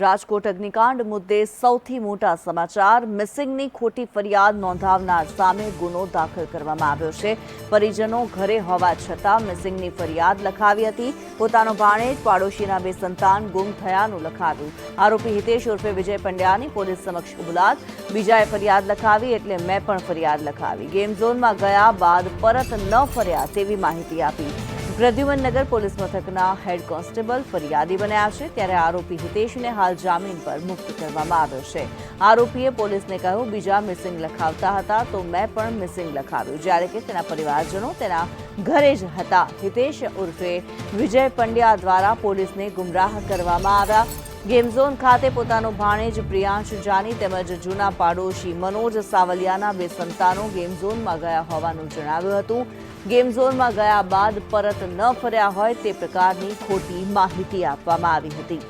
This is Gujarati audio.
રાજકોટ અગ્નિકાંડ મુદ્દે સૌથી મોટા સમાચાર. મિસિંગની ખોટી ફરિયાદ નોંધાવનાર સામે ગુનો દાખલ કરવામાં આવ્યો છે. પરિજનો ઘરે હોવા છતાં મિસિંગની ફરિયાદ લખાવી હતી. પોતાનો ભાણેજ, પાડોશીના બે સંતાન ગુમ થયાનું લખાવ્યું. આરોપી હિતેશ ઉર્ફે વિજય પંડ્યાની પોલીસ સમક્ષ કબૂલાત બીજાએ ફરિયાદ લખાવી એટલે મેં પણ ફરિયાદ લખાવી. ગેમ ઝોનમાં ગયા બાદ પરત ન ફર્યા તેવી માહિતી આપી. પ્રદ્યુમનનગર પોલીસ મથકના હેડ કોન્સ્ટેબલ ફરિયાદી બન્યા છે ત્યારે આરોપી હિતેશને હાલ જામીન પર મુક્ત કરવામાં આવ્યો છે. આરોપીએ પોલીસને કહ્યું, બીજા મિસિંગ લખાવતા હતા તો મેં પણ મિસિંગ લખાવ્યું. જ્યારે કે તેના પરિવારજનો તેના ઘરે જ હતા. હિતેશ ઉર્ફે વિજય પંડ્યા દ્વારા પોલીસને ગુમરાહ કરવામાં આવ્યા. ગેમ ઝોન ખાતે પોતાનો ભાણેજ પ્રિયાંશ જાની તેમજ જૂના પાડોશી મનોજ સાવલિયાના બે સંતાનો ગેમ ઝોનમાં ગયા હોવાનું જણાવ્યું હતું. ગેમ ઝોનમાં ગયા બાદ પરત ન ફર્યા હોય તે પ્રકારની ખોટી માહિતી આપવામાં આવી હતી.